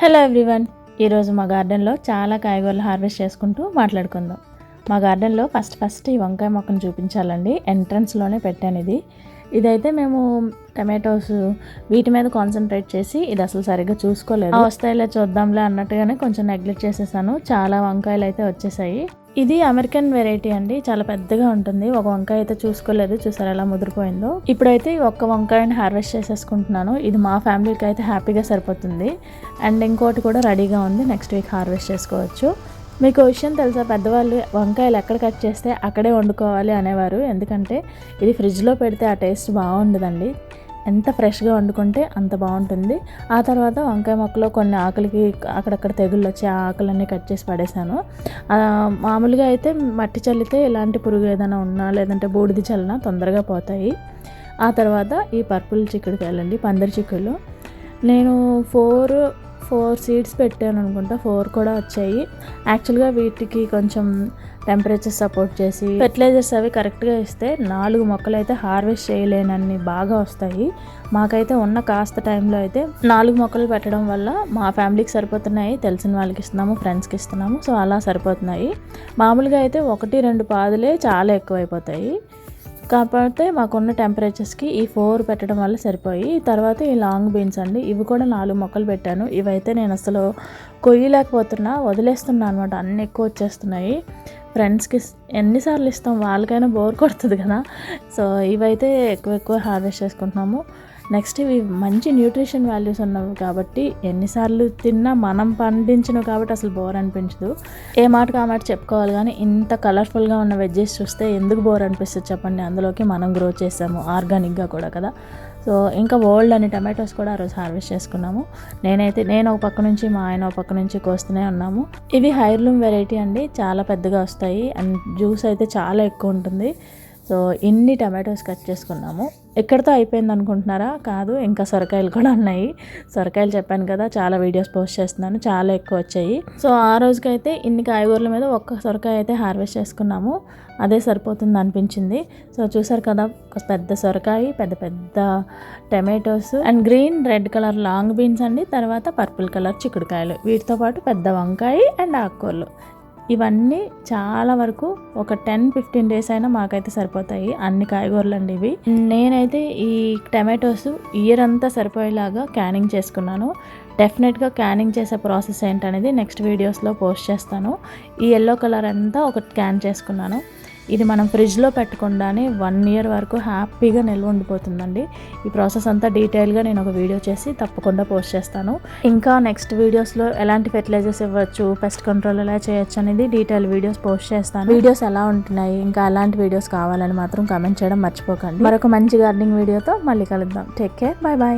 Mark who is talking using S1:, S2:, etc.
S1: Hello everyone. ఈరోజు మా గార్డెన్లో చాలా కాయగూరలు హార్వెస్ట్ చేసుకుంటూ మాట్లాడుకుందాం. మా గార్డెన్లో ఫస్ట్ ఫస్ట్ ఈ వంకాయ మొక్కను చూపించాలండి. ఎంట్రన్స్లోనే పెట్టాను ఇది. ఇదైతే మేము టమాటోస్ వీటి మీద కాన్సన్ట్రేట్ చేసి ఇది అసలు సరిగ్గా చూసుకోలేదు. వస్తాయిలే చూద్దాంలే అన్నట్టుగానే కొంచెం నెగ్లెక్ట్ చేసేసాను. చాలా వంకాయలు అయితే వచ్చేసాయి. ఇది అమెరికన్ వెరైటీ అండి. చాలా పెద్దగా ఉంటుంది. ఒక వంకాయ అయితే చూసుకోలేదు. చూసారు ఎలా ముదిరిపోయిందో? ఇప్పుడైతే ఈ ఒక్క వంకాయని హార్వెస్ట్ చేసేసుకుంటున్నాను. ఇది మా ఫ్యామిలీకి అయితే హ్యాపీగా సరిపోతుంది. అండ్ ఇంకోటి కూడా రెడీగా ఉంది. నెక్స్ట్ వీక్ హార్వెస్ట్ చేసుకోవచ్చు. మీకు విషయం తెలుసా? పెద్దవాళ్ళు వంకాయలు ఎక్కడ కట్ చేస్తే అక్కడే వండుకోవాలి అనేవారు. ఎందుకంటే ఇది ఫ్రిడ్జ్లో పెడితే ఆ టేస్ట్ బాగుండదండి. ఎంత ఫ్రెష్గా వండుకుంటే అంత బాగుంటుంది. ఆ తర్వాత వంకాయ మొక్కలో కొన్ని ఆకులకి అక్కడక్కడ తెగుళ్ళు వచ్చి ఆ ఆకులన్నీ కట్ చేసి పడేశాను మామూలుగా అయితే మట్టి చల్లితే ఇలాంటి పురుగు ఏదైనా ఉన్నా లేదంటే బూడిద చల్లినా తొందరగా పోతాయి. ఆ తర్వాత ఈ పర్పుల్ చిక్కుడుకాయలండి పందిరి చిక్కుళ్ళు. నేను ఫోర్ ఫోర్ సీడ్స్ పెట్టాను అనుకుంటా. ఫోర్ కూడా వచ్చాయి. యాక్చువల్గా వీటికి కొంచెం టెంపరేచర్ సపోర్ట్ చేసి ఫెర్టిలైజర్స్ అవి కరెక్ట్గా ఇస్తే నాలుగు మొక్కలు అయితే హార్వెస్ట్ చేయలేనన్ని బాగా వస్తాయి. మాకైతే ఉన్న కాస్త టైంలో అయితే నాలుగు మొక్కలు పెట్టడం వల్ల మా ఫ్యామిలీకి సరిపోతున్నాయి. తెలిసిన వాళ్ళకి ఇస్తున్నాము ఫ్రెండ్స్కి ఇస్తున్నాము. సో అలా సరిపోతున్నాయి. మామూలుగా అయితే ఒకటి రెండు పాదులే చాలా ఎక్కువైపోతాయి. కాకపోతే మాకున్న టెంపరేచర్స్కి ఈ ఫోర్ పెట్టడం వల్ల సరిపోయి తర్వాత ఈ లాంగ్ బీన్స్ అండి ఇవి కూడా నాలుగు మొక్కలు పెట్టాను. ఇవైతే నేను అసలు కొయ్యలేకపోతున్నా వదిలేస్తున్నా అనమాట అన్ని ఎక్కువ వచ్చేస్తున్నాయి. ఫ్రెండ్స్కి ఎన్నిసార్లు ఇస్తాం? వాళ్ళకైనా బోర్ కొడుతుంది కదా. సో ఇవైతే ఎక్కువ ఎక్కువ హార్వెస్ట్ చేసుకుంటున్నాము. నెక్స్ట్ ఇవి మంచి న్యూట్రిషన్ వాల్యూస్ ఉన్నవి కాబట్టి ఎన్నిసార్లు తిన్నా మనం పండించినవి కాబట్టి అసలు బోర్ అనిపించదు. ఏ మాటకు ఆ మాట చెప్పుకోవాలి కానీ ఇంత కలర్ఫుల్గా ఉన్న వెజ్జెస్ చూస్తే ఎందుకు బోర్ అనిపిస్తుంది చెప్పండి. అందులోకి మనం గ్రో చేసాము ఆర్గానిక్గా కూడా కదా. సో ఇంకా ఓల్డ్ అని టమాటోస్ కూడా ఆ రోజు హార్వెస్ట్ చేసుకున్నాము. నేనైతే నేను ఒక పక్క నుంచి మా ఆయన ఒక పక్క నుంచి కోస్తూనే ఉన్నాము. ఇవి హైర్లూమ్ వెరైటీ అండి. చాలా పెద్దగా వస్తాయి. అండ్ జ్యూస్ అయితే చాలా ఎక్కువ ఉంటుంది. సో ఇన్ని టమాటోస్ కట్ చేసుకున్నాము? ఎక్కడితో అయిపోయింది అనుకుంటున్నారా? కాదు ఇంకా సొరకాయలు కూడా ఉన్నాయి. సొరకాయలు చెప్పాను కదా చాలా వీడియోస్ పోస్ట్ చేస్తున్నాను చాలా ఎక్కువ వచ్చాయి. సో ఆ రోజుకైతే ఇన్ని కాయగూరల మీద ఒక్క సొరకాయ అయితే హార్వెస్ట్ చేసుకున్నాము. అదే సరిపోతుంది అనిపించింది. సో చూసారు కదా ఒక పెద్ద సొరకాయ పెద్ద పెద్ద tomatoes and green red colour long beans అండి. తర్వాత పర్పుల్ కలర్ చిక్కుడుకాయలు. వీటితో పాటు పెద్ద వంకాయ అండ్ ఆకుకూరలు. ఇవన్నీ చాలా వరకు ఒక టెన్ ఫిఫ్టీన్ డేస్ అయినా మాకైతే సరిపోతాయి. అన్ని కాయగూరలు అండి ఇవి. నేనైతే ఈ టమాటోస్ ఇయర్ అంతా సరిపోయేలాగా క్యానింగ్ చేసుకున్నాను. డెఫినెట్గా క్యానింగ్ చేసే ప్రాసెస్ ఏంటనేది నెక్స్ట్ వీడియోస్లో పోస్ట్ చేస్తాను. ఈ ఎల్లో కలర్ అంతా ఒకటి క్యాన్ చేసుకున్నాను. ఇది మనం ఫ్రిడ్జ్లో పెట్టకుండానే వన్ ఇయర్ వరకు హ్యాపీగా నిల్వ ఉండిపోతుందండి. ఈ ప్రాసెస్ అంతా డీటెయిల్గా నేను ఒక వీడియో చేసి తప్పకుండా పోస్ట్ చేస్తాను. ఇంకా నెక్స్ట్ వీడియోస్లో ఎలాంటి ఫెర్టిలైజర్స్ ఇవ్వచ్చు పెస్ట్ కంట్రోల్ ఎలా చేయొచ్చు అనేది డీటెయిల్ వీడియోస్ పోస్ట్ చేస్తాను. వీడియోస్ ఎలా ఉంటున్నాయి ఇంకా అలాంటి వీడియోస్ కావాలని మాత్రం కామెంట్ చేయడం మర్చిపోకండి. మరొక మంచి గార్డెనింగ్ వీడియోతో మళ్ళీ కలుద్దాం. Take care. Bye bye